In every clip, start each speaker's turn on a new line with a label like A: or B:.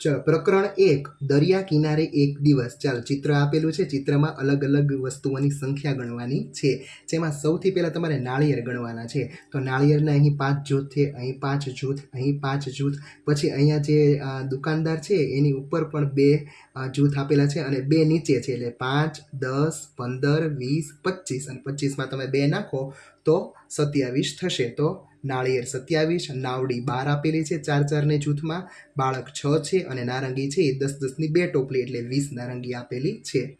A: ચલો, પ્રકરણ એક, દરિયા કિનારે એક દિવસ. ચાલો, ચિત્ર આપેલું છે. ચિત્રમાં અલગ અલગ વસ્તુઓની સંખ્યા ગણવાની છે. જેમાં સૌથી પહેલાં તમારે નાળિયેર ગણવાના છે. તો નાળિયેરના અહીં પાંચ જૂથ છે, અહીં પાંચ જૂથ, અહીં પાંચ જૂથ. પછી અહીંયા જે દુકાનદાર છે, એની ઉપર પણ બે જૂથ આપેલા છે અને બે નીચે છે. એટલે પાંચ, દસ, પંદર, વીસ પચીસ અને પચીસમાં તમે બે નાખો તો સત્યાવીસ થશે. તો નાળિયેર સત્યાવીસ, નાવડી બાર આપેલી છે ચાર ચારને જૂથમાં, બાળક છ છે અને નારંગી છે એ દસ દસની બે ટોપલી એટલે વીસ નારંગી આપેલી છે.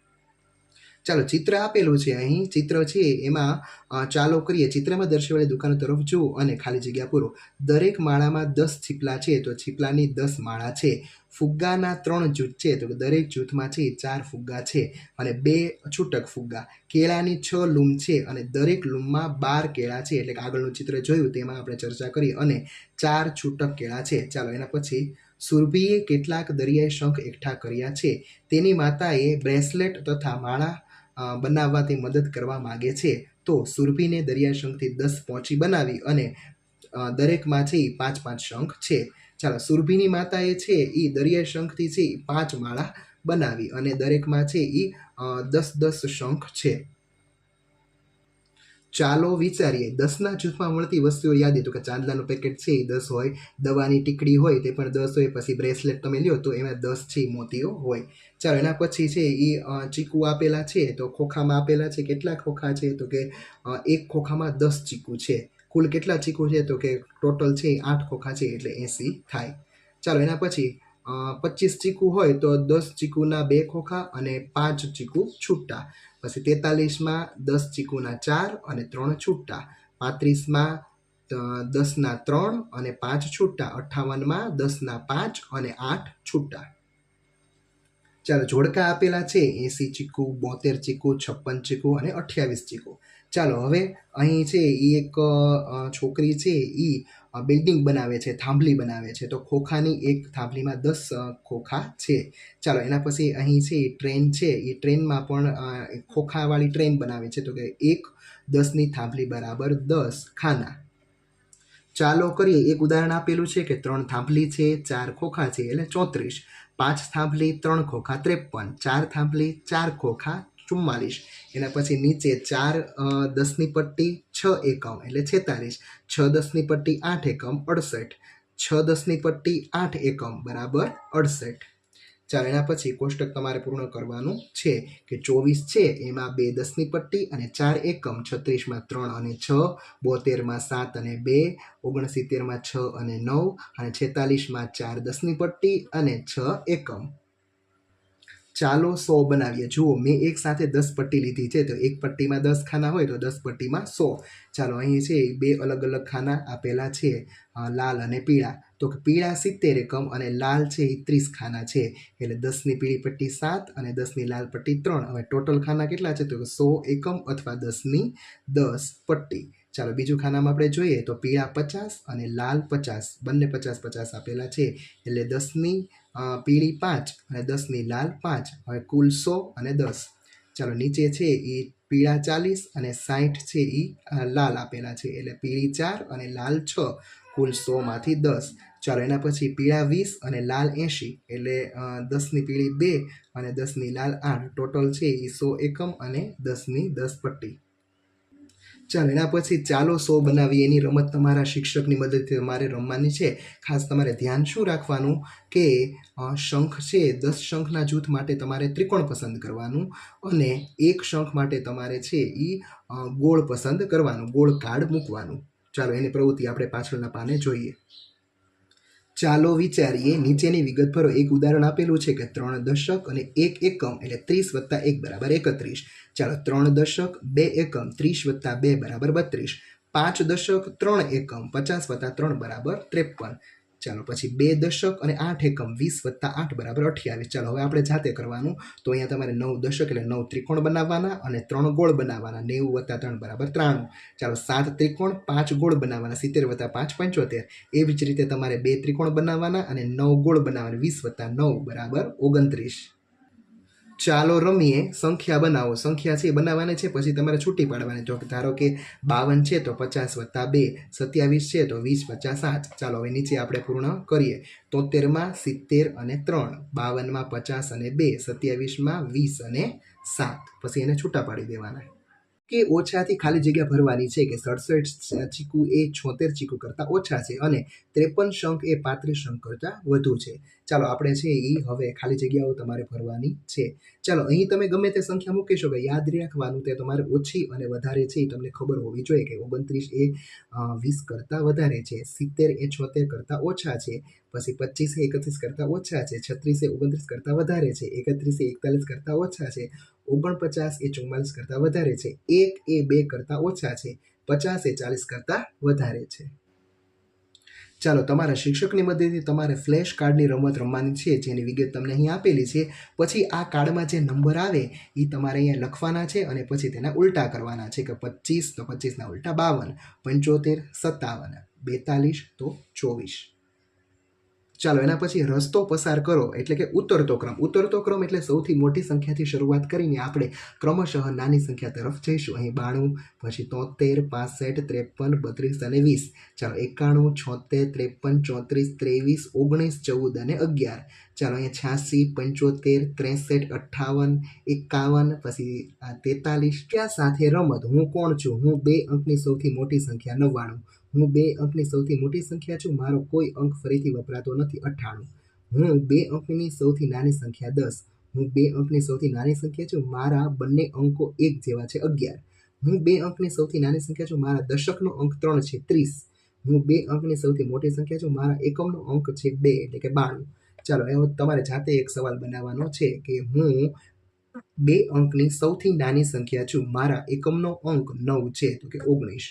A: ચાલો ચિત્ર આપેલું છે અહીં. ચિત્ર છે એમાં ચાલો કરીએ. ચિત્રમાં દર્શાવેલી દુકાનો તરફ જુઓ અને ખાલી જગ્યા પૂરો. દરેક માળામાં દસ છીપલા છે તો છીપલાની દસ માળા છે. ફુગ્ગાના ત્રણ જૂથ છે. તો દરેક જૂથમાં છે ચાર ફુગ્ગા છે અને બે છૂટક ફુગ્ગા. કેળાની છ લૂમ છે અને દરેક લૂમમાં બાર કેળા છે. એટલે કે આગળનું ચિત્ર જોયું તેમાં આપણે ચર્ચા કરી અને ચાર છૂટક કેળા છે. ચાલો એના પછી સુરભીએ કેટલાક દરિયાઈ શંખ એકઠા કર્યા છે. તેની માતાએ બ્રેસલેટ તથા માળા બનાવવાથી મદદ કરવા માગે છે. તો સુરભીને દરિયા શંખથી દસ પહોંચી બનાવી અને દરેકમાંથી પાંચ પાંચ શંખ છે. ચાલો, સુરભીની એ છે એ દરિયાઈ શંખથી છે પાંચ માળા બનાવી અને દરેકમાં છે એ દસ દસ શંખ છે. ચાલો વિચારીએ, દસના જૂથમાં મળતી વસ્તુઓ યાદ તો કે ચાંદલાનું પેકેટ છે એ દસ હોય, દવાની ટીકડી હોય તે પણ દસ હોય, પછી બ્રેસલેટ તમે લ્યો તો એમાં દસ છે મોતીઓ હોય. ચાલો, એના પછી છે એ ચીકુ આપેલા છે તો ખોખામાં આપેલા છે, કેટલા ખોખા છે? તો કે એક ખોખામાં દસ ચીકુ છે. કુલ કેટલા ચીકુ છે તો કે ટોટલ છે આઠ ખોખા છે એટલે એંસી થાય. ચાલો, એના પછી પચીસ ચીકુ હોય તો દસ ચીકુના બે ખોખા અને પાંચ ચીકુ છૂટા. પછી તેતાલીસમાં દસ ચીકુના ચાર અને ત્રણ છૂટા. પાંત્રીસમાં દસના ત્રણ અને પાંચ છૂટા. અઠ્ઠાવનમાં દસના પાંચ અને આઠ છૂટા. ચાલો, જોડકા આપેલા છે એસી ચીકુ, બોતેર ચીકુ, છપ્પન ચીકુ અને અઠ્યાવીસ ચીકુ. ચાલો, હવે અહીં છે એ એક છોકરી છે એ બિલ્ડિંગ બનાવે છે, થાંભલી બનાવે છે. તો ખોખાની એક થાંભલીમાં દસ ખોખા છે. ચાલો, એના પછી અહીં છે ટ્રેન છે. એ ટ્રેનમાં પણ ખોખાવાળી ટ્રેન બનાવે છે. તો કે એક દસની થાંભલી બરાબર દસ. ખાના. ચાલો કરીએ. એક ઉદાહરણ આપેલું છે કે ત્રણ થાંભલી છે, ચાર ખોખા છે, એટલે ચોત્રીસ. પાંચ થાંભલી, ત્રણ ખોખા, ત્રેપન. ચાર થાંભલી, ચાર ખોખા ચુમ્માલીસ. એના પછી નીચે ચાર દસની પટ્ટી છ એકમ, એટલે છેતાલીસ. છ દસની પટ્ટી આઠ એકમ, અડસઠ. છ દસની પટ્ટી આઠ એકમ, બરાબર અડસઠ. ચાલો, એના પછી કોષ્ટક તમારે પૂર્ણ કરવાનું છે કે ચોવીસ છે, એમાં બે દસની પટ્ટી અને ચાર એકમ, છત્રીસમાં ત્રણ અને છ, બોતેરમાં સાત અને બે, ઓગણસિત્તેરમાં છ અને નવ, અને છેતાલીસમાં ચાર દસની પટ્ટી અને છ એકમ. ચાલો સો બનાવીએ. જુઓ, મેં એક સાથે દસ પટ્ટી લીધી છે. તો એક પટ્ટીમાં દસ ખાના હોય તો દસ પટ્ટીમાં સો. ચાલો, અહીં છે બે અલગ અલગ ખાના આપેલા છે લાલ અને પીળા. તો પીળા સિત્તેર એકમ અને લાલ છે એ ત્રીસ ખાના છે. એટલે દસની પીળી પટ્ટી સાત અને દસની લાલ પટ્ટી ત્રણ. હવે ટોટલ ખાના કેટલા છે? તો સો એકમ અથવા દસની દસ પટ્ટી. ચાલો, બીજું ખાનામાં આપણે જોઈએ તો પીળા પચાસ અને લાલ પચાસ. બંને પચાસ પચાસ આપેલા છે. એટલે દસની પીળી પાંચ અને દસની લાલ પાંચ. હવે કુલ સો અને દસ. ચાલો નીચે છે એ પીળા ચાલીસ અને સાઠ છે એ લાલ આપેલા છે. એટલે પીળી ચાર અને લાલ છ. કુલ સોમાંથી દસ. ચાલો એના પછી પીળા વીસ અને લાલ એંશી. એટલે દસની પીળી બે અને દસની લાલ આઠ. ટોટલ છે એ સો એકમ અને દસની દસ પટ્ટી. ચાલો એના પછી ચાલો સો બનાવી એની રમત તમારા શિક્ષકની મદદથી તમારે રમવાની છે. ખાસ તમારે ધ્યાન શું રાખવાનું કે શંખ છે, દસ શંખના જૂથ માટે તમારે ત્રિકોણ પસંદ કરવાનું અને એક શંખ માટે તમારે છે એ ગોળ પસંદ કરવાનું, ગોળ કાર્ડ મૂકવાનું. ચાલો, એની પ્રવૃત્તિ આપણે પાછળના પાને જોઈએ. ચાલો વિચારીએ, નીચેની વિગત ભરો એક ઉદાહરણ આપેલું છે કે ત્રણ દશક અને એક એકમ એટલે ત્રીસ વત્તા એક બરાબર એકત્રીસ. ચાલો ત્રણ દશક, બે એકમ, ત્રીસ વત્તા બે બરાબર બત્રીસ. પાંચ દશક, ત્રણ એકમ, પચાસ વત્તા ત્રણ બરાબર ત્રેપન. ચાલો પછી બે દશક અને આઠ એકમ, વીસ વત્તા આઠ બરાબર અઠ્યાવીસ. ચાલો હવે આપણે જાતે કરવાનું. તો અહીંયા તમારે નવ દશક એટલે નવ ત્રિકોણ બનાવવાના અને ત્રણ ગોળ બનાવવાના. નેવું વત્તા ત્રણ બરાબર ત્રાણું. ચાલો સાત ત્રિકોણ, પાંચ ગોળ બનાવવાના. સિત્તેર વત્તા પાંચ પંચોતેર. એવી જ રીતે તમારે બે ત્રિકોણ બનાવવાના અને નવ ગોળ બનાવવાના. વીસ વત્તા નવ બરાબર ઓગણત્રીસ. ચાલો રમીએ, સંખ્યા બનાવો. સંખ્યા છે એ બનાવવાની છે, પછી તમારે છૂટી પાડવાની. તો ધારો કે બાવન છે, તો પચાસ વત્તા બે. સત્યાવીસ છે, તો વીસ પચાસ આઠ ચાલો હવે નીચે આપણે પૂર્ણ કરીએ. તોતેરમાં સિત્તેર અને ત્રણ. બાવનમાં પચાસ અને બે. સત્યાવીસમાં વીસ અને સાત. પછી એને છૂટા પાડી દેવાના. કે ઓછાથી ખાલી જગ્યા ભરવાની છે કે સડસઠ ચીકુ એ છોતેર ચીકુ કરતાં ઓછા છે અને ત્રેપન શંખ એ પાંત્રીસ શંખ કરતાં વધુ છે. ચાલો, આપણે છે એ હવે ખાલી જગ્યાઓ તમારે ભરવાની છે. ચાલો, અહીં તમે ગમે તે સંખ્યા મૂકી શકો. યાદ રાખવાનું તે તમારે ઓછી અને વધારે છે એ તમને ખબર હોવી જોઈએ કે ઓગણત્રીસ એ વીસ કરતાં વધારે છે. સિત્તેર એ છોતેર કરતાં ઓછા છે. પછી પચીસ એ એકત્રીસ કરતાં ઓછા છે. છત્રીસ એ ઓગણત્રીસ કરતાં વધારે છે. એકત્રીસ એ એકતાલીસ કરતાં ઓછા છે. ઓગણપચાસ એ ચુમ્માલીસ કરતાં વધારે છે. એક એ બે કરતાં ઓછા છે. પચાસ એ ચાલીસ કરતાં વધારે છે. ચાલો, તમારા શિક્ષકની મદદથી તમારે ફ્લેશ કાર્ડની રમત રમવાની છે, જેની વિગત તમને અહીં આપેલી છે. પછી આ કાર્ડમાં જે નંબર આવે એ તમારે અહીંયા લખવાના છે અને પછી તેના ઉલટા કરવાના છે, કે પચીસ તો પચીસના ઉલટા બાવન, પંચોતેર સત્તાવન, બેતાલીસ તો ચોવીસ. ચાલો, એના પછી રસ્તો પસાર કરો, એટલે કે ઉતરતો ક્રમ. ઉતરતો ક્રમ એટલે સૌથી મોટી સંખ્યાથી શરૂઆત કરીને આપણે ક્રમશઃ નાની સંખ્યા તરફ જઈશું. અહીં બાણું, પછી તોતેર, પાસઠ, ત્રેપન, બત્રીસ અને વીસ. ચાલો, એકાણું, છોતેર, ત્રેપન, ચોત્રીસ, ત્રેવીસ, ઓગણીસ, ચૌદ અને અગિયાર. ચાલો, અહીંયા છ્યાસી, પંચોતેર, ત્રેસઠ, અઠ્ઠાવન, એકાવન, પછી તેતાલીસ. ક્યાં સાથે રમત? હું કોણ છું? હું બે અંકની સૌથી મોટી સંખ્યા નવ્વાણું. હું બે અંકની સૌથી મોટી સંખ્યા છું, મારો કોઈ અંક ફરીથી વપરાતો નથી, અઠ્ઠાણું. હું બે અંકની સૌથી નાની સંખ્યા દસ. હું બે અંકની સૌથી નાની સંખ્યા છું, મારા બંને અંકો એક જેવા છે અગિયાર. હું બે અંકની સૌથી નાની સંખ્યા છું, મારા દશકનો અંક ત્રણ છે ત્રીસ. હું બે અંકની સૌથી મોટી સંખ્યા છું, મારા એકમનો અંક છે બે, એટલે કે બાણું. ચાલો એવો તમારે જાતે એક સવાલ બનાવવાનો છે કે હું બે અંકની સૌથી નાની સંખ્યા છું, મારા એકમનો અંક નવ છે, તો કે ઓગણીસ.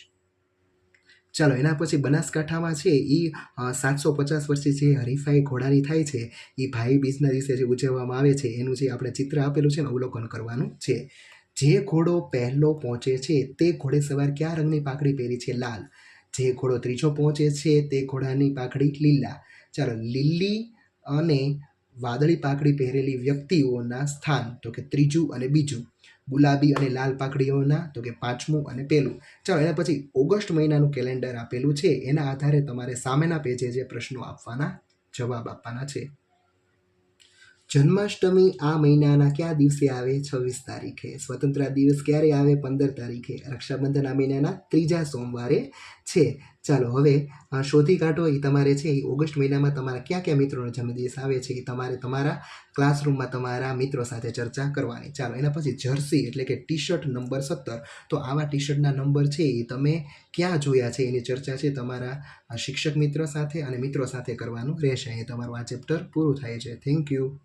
A: ચાલો, એના પછી બનાસકાંઠામાં છે એ સાતસો પચાસ વર્ષે જે હરીફાઈ ઘોડાની થાય છે, એ ભાઈ બીજના દિવસે જે ઉજવવામાં આવે છે, એનું જે આપણે ચિત્ર આપેલું છે ને, અવલોકન કરવાનું છે. જે ઘોડો પહેલો પહોંચે છે, તે ઘોડે સવાર કયા રંગની પાઘડી પહેરી છે? લાલ. જે ઘોડો ત્રીજો પહોંચે છે, તે ઘોડાની પાઘડી લીલા. ચાલો, લીલી અને વાદળી પાઘડી પહેરેલી વ્યક્તિઓના સ્થાન, તો કે ત્રીજું અને બીજું. ગુલાબી અને લાલ પાકડીઓના તો કે પાંચમું અને પહેલું. ચાલો, એના પછી ઓગસ્ટ મહિનાનું કેલેન્ડર આપેલું છે. એના આધારે તમારે સામેના પેજે જે પ્રશ્નો આપવાના જવાબ આપવાના છે. જન્માષ્ટમી આ મહિનાના કયા દિવસે આવે? છવ્વીસ તારીખે. સ્વતંત્ર દિવસ ક્યારે આવે? પંદર તારીખે. રક્ષાબંધન આ મહિનાના ત્રીજા સોમવારે છે. ચાલો હવે શોધી કાઢો એ તમારે છે એ ઓગસ્ટ મહિનામાં તમારા ક્યાં ક્યાં મિત્રોનો જન્મદિવસ આવે છે એ તમારે તમારા ક્લાસરૂમમાં તમારા મિત્રો સાથે ચર્ચા કરવાની. ચાલો, એના પછી જર્સી એટલે કે ટી શર્ટ નંબર સત્તર. તો આવા ટી શર્ટના નંબર છે એ તમે ક્યાં જોયા છે? એની ચર્ચા છે તમારા શિક્ષક મિત્ર સાથે અને મિત્રો સાથે કરવાનું રહેશે. એ તમારું આ ચેપ્ટર પૂરું થાય છે. Thank you.